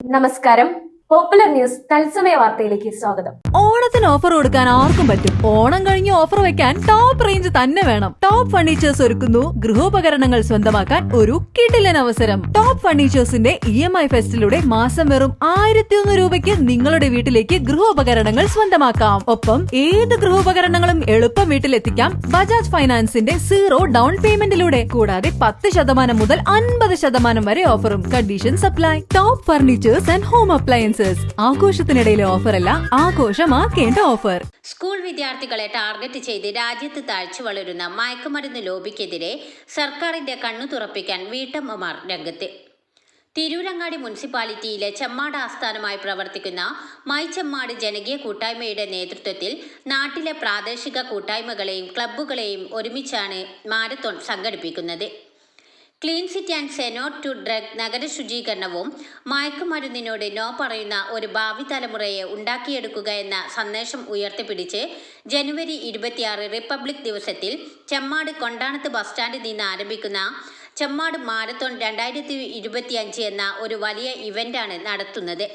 നമസ്കാരം. Popular news തത്സമയ വാർത്തയിലേക്ക് സ്വാഗതം. ഓണത്തിന് ഓഫർ കൊടുക്കാൻ ആർക്കും പറ്റും. ഓണം കഴിഞ്ഞ് ഓഫർ വെക്കാൻ ടോപ്പ് റേഞ്ച് തന്നെ വേണം. ടോപ്പ് ഫർണിച്ചേഴ്സ് ഒരുക്കുന്നു. ഗൃഹോപകരണങ്ങൾ സ്വന്തമാക്കാൻ ഒരു കിടിലൻ അവസരം. ടോപ്പ് ഫർണിച്ചേഴ്സിന്റെ ഇ എം ഐ ഫെസ്റ്റിലൂടെ മാസം വെറും ആയിരത്തി ഒന്ന് രൂപയ്ക്ക് നിങ്ങളുടെ വീട്ടിലേക്ക് ഗൃഹോപകരണങ്ങൾ സ്വന്തമാക്കാം. ഒപ്പം ഏത് ഗൃഹോപകരണങ്ങളും എളുപ്പം വീട്ടിലെത്തിക്കാം ബജാജ് ഫൈനാൻസിന്റെ സീറോ ഡൗൺ പേയ്മെന്റിലൂടെ കൂടാതെ പത്ത് ശതമാനം മുതൽ അൻപത് ശതമാനം വരെ ഓഫറും conditions apply top furnitures and home appliances ആഘോഷത്തിനിടയിലെ ഓഫറല്ല ആഘോഷമാക്കേണ്ട ഓഫർ. സ്കൂൾ വിദ്യാർത്ഥികളെ ടാർഗറ്റ് ചെയ്ത് രാജ്യത്ത് താഴ്ച വളരുന്ന മയക്കുമരുന്ന് ലോബിക്കെതിരെ സർക്കാരിന്റെ കണ്ണു തുറപ്പിക്കാൻ വീട്ടമ്മമാർ രംഗത്ത്. തിരൂരങ്ങാടി മുനിസിപ്പാലിറ്റിയിലെ ചെമ്മാട് ആസ്ഥാനമായി പ്രവർത്തിക്കുന്ന മൈ ചെമ്മാട് ജനകീയ കൂട്ടായ്മയുടെ നേതൃത്വത്തിൽ നാട്ടിലെ പ്രാദേശിക കൂട്ടായ്മകളെയും ക്ലബ്ബുകളെയും ഒരുമിച്ചാണ് മാരത്തോൺ സംഘടിപ്പിക്കുന്നത്. Clean city and say no to drug നഗര ശുചീകരണവും മയക്കുമരുന്നിനോട് നോ പറയുന്ന ഒരു ഭാവി തലമുറയെ ഉണ്ടാക്കിയെടുക്കുക എന്ന സന്ദേശം ഉയർത്തിപ്പിടിച്ച് ജനുവരി ഇരുപത്തിയാറ് റിപ്പബ്ലിക് ദിവസത്തിൽ ചെമ്മാട് കൊണ്ടാണത്ത് ബസ് സ്റ്റാൻഡിൽ നിന്ന് ആരംഭിക്കുന്ന ചെമ്മാട് മാരത്തോൺ രണ്ടായിരത്തി ഇരുപത്തിയഞ്ച് എന്ന ഒരു വലിയ ഇവന്റാണ് നടത്തുന്നത്.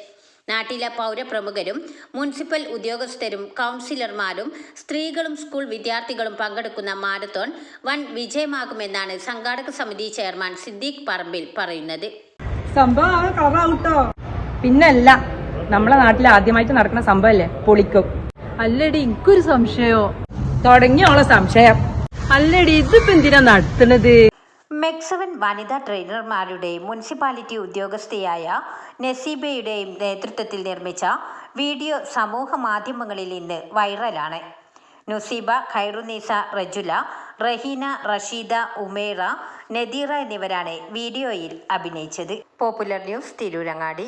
നാട്ടിലെ പൗരപ്രമുഖരും മുനിസിപ്പൽ ഉദ്യോഗസ്ഥരും കൗൺസിലർമാരും സ്ത്രീകളും സ്കൂൾ വിദ്യാർത്ഥികളും പങ്കെടുക്കുന്ന മാരത്തോൺ വൻ വിജയമാകുമെന്നാണ് സംഘാടക സമിതി ചെയർമാൻ സിദ്ദീഖ് പറമ്പിൽ പറയുന്നത്. പിന്നല്ല നമ്മളെ നാട്ടിൽ ആദ്യമായിട്ട് നടക്കുന്ന സംഭവല്ലേ? പൊളിക്കും. അല്ലടി എനിക്കൊരു സംശയോ? തുടങ്ങിയോളെ സംശയം. അല്ലടി ഇതിപ്പോ എന്തിനാ നടത്തണത് മെക്സവൻ വനിതാ ട്രെയിനർമാരുടെയും മുനിസിപ്പാലിറ്റി ഉദ്യോഗസ്ഥയായ നസീബയുടെയും നേതൃത്വത്തിൽ നിർമ്മിച്ച വീഡിയോ സമൂഹ മാധ്യമങ്ങളിൽ ഇന്ന് വൈറലാണ്. നുസീബ ഖൈറുനീസ റജുല റഹീന റഷീദ ഉമേറ നദീറ എന്നിവരാണ് വീഡിയോയിൽ അഭിനയിച്ചത്. Popular news Tirurangadi.